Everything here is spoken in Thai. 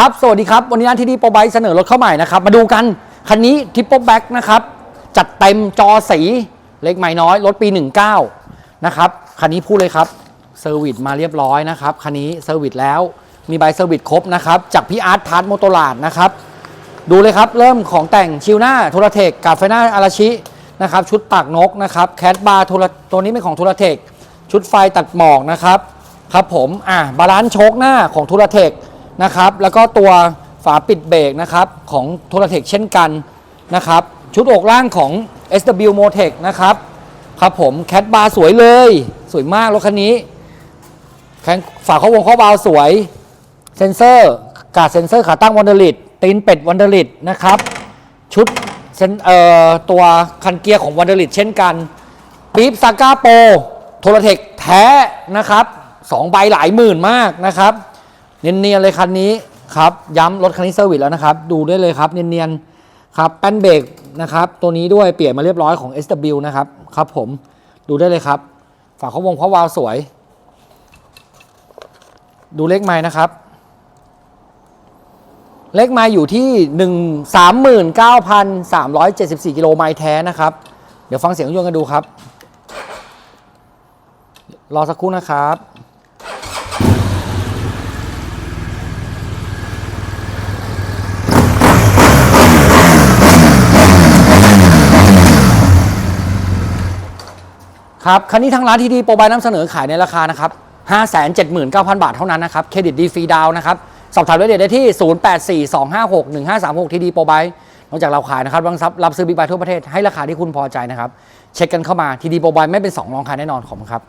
ครับ สวัสดีครับ วันนี้ร้านที่ดีโปรไบเสนอรถเข้าใหม่นะครับ มาดูกัน คันนี้ทิปโปแบ็กนะครับ จัดเต็มจอสี เล็กไม่น้อย รถปี 19 นะครับ คันนี้พูดเลยครับ เซอร์วิสมาเรียบร้อยนะครับ คันนี้เซอร์วิสแล้ว มีใบเซอร์วิสครบนะครับ จากพี่อาร์ตพาร์ทโมโตลาดนะครับ ดูเลยครับ เริ่มของแต่งชิวหน้าโทรเทคกาเฟน่าอาราชินะครับ ชุดปากนกนะครับ แคดบาร์ตัวนี้เป็นของโทรเทค ชุดไฟตัดหมอกนะครับ ครับผม อะ บาลานซ์โชคหน้าของโทรเทค นะครับ แล้วก็ตัวฝาปิดเบรกนะครับของโทรเทคเช่นกันนะครับ ชุดอกล่างของ SW Motec นะครับ ครับผมแคดบาร์สวยเลย สวยมากรถคันนี้แข้งฝาข้าวงข้าบาวสวย เซนเซอร์กาดเซนเซอร์ขาตั้งวันเดอริตตีนเป็ดวันเดอริตนะครับ ชุดเซนเอ่อตัวคันเกียร์ของวันเดอริตเช่นกันปี๊บซาก้าโปโทรเทคแท้นะครับสองใบหลายหมื่นมากนะครับ เนียนๆเลยคันนี้ครับย้ำรถคันนี้เซอร์วิสแล้วนะครับ ดูได้เลยครับเนียนๆครับแป้นเบรกนะครับตัวนี้ด้วยเปลี่ยนมาเรียบร้อยของ SW นะครับครับผมดูได้เลยครับ ฝาข้อวงข้อวาวสวย ดูเลขไม้นะครับ เลขไม้อยู่ที่ 1 39,374 กิโลไมล์แท้นะครับ เดี๋ยวฟังเสียงเครื่องยนต์กันดูครับ รอสักครู่นะครับ ครับคันนี้ทางร้านทีดีโปรบายนำเสนอขายในราคานะครับ579,000 บาทเท่านั้นนะครับ เครดิตดีฟรีดาวนะครับ สอบถามรายละเอียดได้ที่ 0842561536 ทีดีโปรบายนอกจากเราขายนะครับรับทรัพย์รับซื้อบิ๊กไบทั่วประเทศให้ราคาที่คุณพอใจนะครับ เช็คกันเข้ามาทีดีโปรบายไม่เป็นสองรองใครแน่นอนขอบคุณครับ